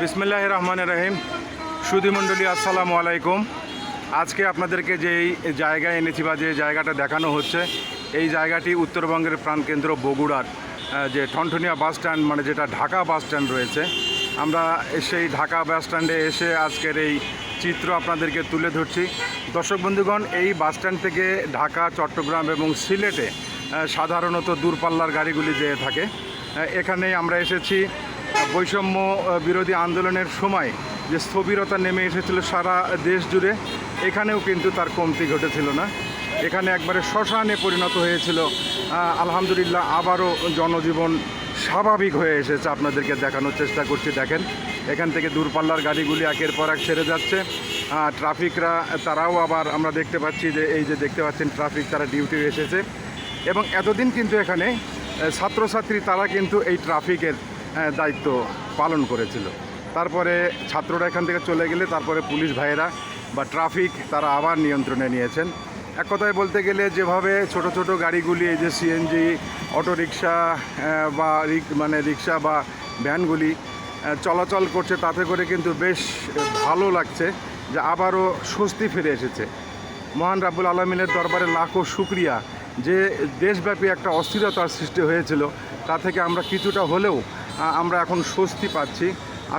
বিসমিল্লাহ রহমান রহিম সুধীমণ্ডলী আসসালামু আলাইকুম। আজকে আপনাদেরকে যেই জায়গায় এনেছি বা যে জায়গাটা দেখানো হচ্ছে, এই জায়গাটি উত্তরবঙ্গের প্রাণকেন্দ্র বগুড়ার যে ঠনঠনিয়া বাস স্ট্যান্ড মানে যেটা ঢাকা বাস স্ট্যান্ড রয়েছে। আমরা সেই ঢাকা বাস স্ট্যান্ডে এসে আজকের এই চিত্র আপনাদেরকে তুলে ধরছি। দর্শক বন্ধুগণ, এই বাস স্ট্যান্ড থেকে ঢাকা, চট্টগ্রাম এবং সিলেটে সাধারণত দূরপাল্লার গাড়িগুলি যেয়ে থাকে। এখানে আমরা এসেছি বৈষম্য বিরোধী আন্দোলনের সময় যে স্থবিরতা নেমে এসেছিল সারা দেশ জুড়ে, এখানেও কিন্তু তার কমতি ঘটেছিল না। এখানে একবারে শ্মশানে পরিণত হয়েছিল। আলহামদুলিল্লাহ আবারও জনজীবন স্বাভাবিক হয়ে এসেছে। আপনাদেরকে দেখানোর চেষ্টা করছি, দেখেন। এখান থেকে দূরপাল্লার গাড়িগুলি একের পর এক ছেড়ে যাচ্ছে। ট্রাফিকরা, তারাও আবার আমরা দেখতে পাচ্ছি যে, এই যে দেখতে পাচ্ছেন, ট্রাফিক তারা ডিউটি এসেছে। এবং এতদিন কিন্তু এখানে ছাত্রছাত্রী তারা কিন্তু এই ট্রাফিকের দায়িত্ব পালন করেছিল। তারপরে ছাত্ররা এখান থেকে চলে গেলে তারপরে পুলিশ ভাইয়েরা বা ট্রাফিক তারা আবার নিয়ন্ত্রণে নিয়েছেন। এক কথায় বলতে গেলে যেভাবে ছোট ছোট গাড়িগুলি, এই যে সিএনজি অটোরিকশা বা রিক- মানে রিক্সা বা ভ্যানগুলি চলাচল করছে, তাতে করে কিন্তু বেশ ভালো লাগছে যে আবারও স্বস্তি ফিরে এসেছে। মহান রাব্বুল আলমিনের দরবারে লাখো শুক্রিয়া যে দেশব্যাপী একটা অস্থিরতার সৃষ্টি হয়েছিল, তা থেকে আমরা কিছুটা হলেও আমরা এখন স্বস্তি পাচ্ছি।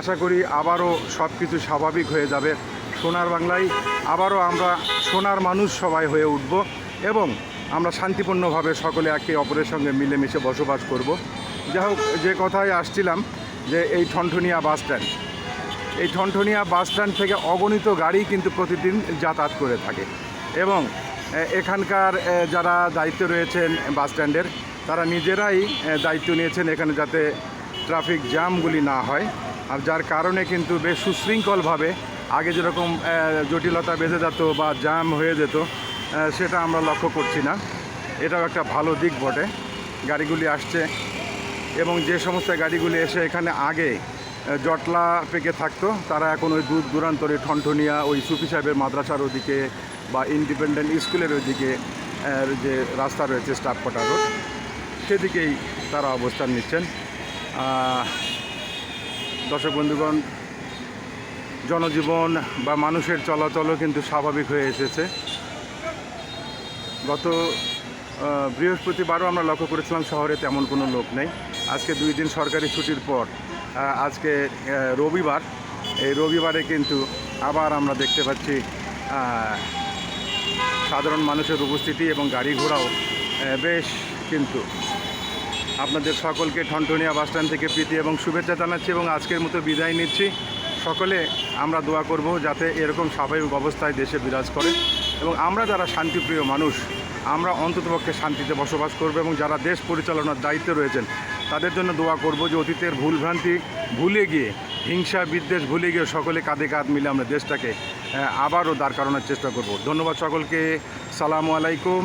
আশা করি আবারও সব কিছু স্বাভাবিক হয়ে যাবে। সোনার বাংলায় আবারও আমরা সোনার মানুষ সবাই হয়ে উঠব এবং আমরা শান্তিপূর্ণভাবে সকলে একে অপরের সঙ্গে মিলেমিশে বসবাস করব। যাই হোক, যে কথায় আসছিলাম যে এই ঠনঠনিয়া বাস স্ট্যান্ড, এই ঠনঠনিয়া বাস স্ট্যান্ড থেকে অগণিত গাড়ি কিন্তু প্রতিদিন যাতায়াত করে থাকে এবং এখানকার যারা দায়িত্ব রয়েছেন বাস স্ট্যান্ডের, তারা নিজেরাই দায়িত্ব নিয়েছেন এখানে যাতে ট্রাফিক জ্যামগুলি না হয়, আর যার কারণে কিন্তু বেশ সুশৃঙ্খলভাবে আগে যেরকম জটিলতা বেঁধে যেত বা জ্যাম হয়ে যেত সেটা আমরা লক্ষ্য করছি না। এটাও একটা ভালো দিক বটে। গাড়িগুলি আসছে এবং যে সমস্ত গাড়িগুলি এসে এখানে আগে জটলা পেকে থাকতো, তারা এখন ওই দূর দূরান্তরে ঠনঠনিয়া ওই সুফি সাহেবের মাদ্রাসার ওদিকে বা ইন্ডিপেন্ডেন্ট স্কুলের ওইদিকে যে রাস্তা রয়েছে স্টাফ কোয়ার্টার রোড, সেদিকেই তারা অবস্থান নিচ্ছেন। দর্শক বন্ধুগণ, জনজীবন বা মানুষের চলাচলও কিন্তু স্বাভাবিক হয়ে এসেছে। গত বৃহস্পতিবারও আমরা লক্ষ্য করেছিলাম শহরে তেমন কোনো লোক নেই। আজকে দুই দিন সরকারি ছুটির পর আজকে রবিবার। এই রবিবারে কিন্তু আবার আমরা দেখতে পাচ্ছি সাধারণ মানুষের উপস্থিতি এবং গাড়ি ঘোড়াও বেশ কিন্তু আপনাদের সকলকে ঠনঠনিয়া বাসস্ট্যান্ড থেকে প্রীতি এবং শুভেচ্ছা জানাচ্ছি এবং আজকের মতো বিদায় নিচ্ছি। সকলে আমরা দোয়া করব যাতে এরকম স্বাভাবিক অবস্থায় দেশে বিরাজ করে এবং আমরা যারা শান্তিপ্রিয় মানুষ, আমরা অন্ততপক্ষে শান্তিতে বসবাস করব এবং যারা দেশ পরিচালনার দায়িত্বে রয়েছেন, তাদের জন্য দোয়া করব যে অতীতের ভুলভ্রান্তি ভুলে গিয়ে, হিংসা, বিদ্বেষ ভুলে গিয়ে সকলে কাঁধে কাঁধ মিলে আমরা দেশটাকে আবারও দাঁড় করানোর চেষ্টা করব। ধন্যবাদ সকলকে। সালামু আলাইকুম।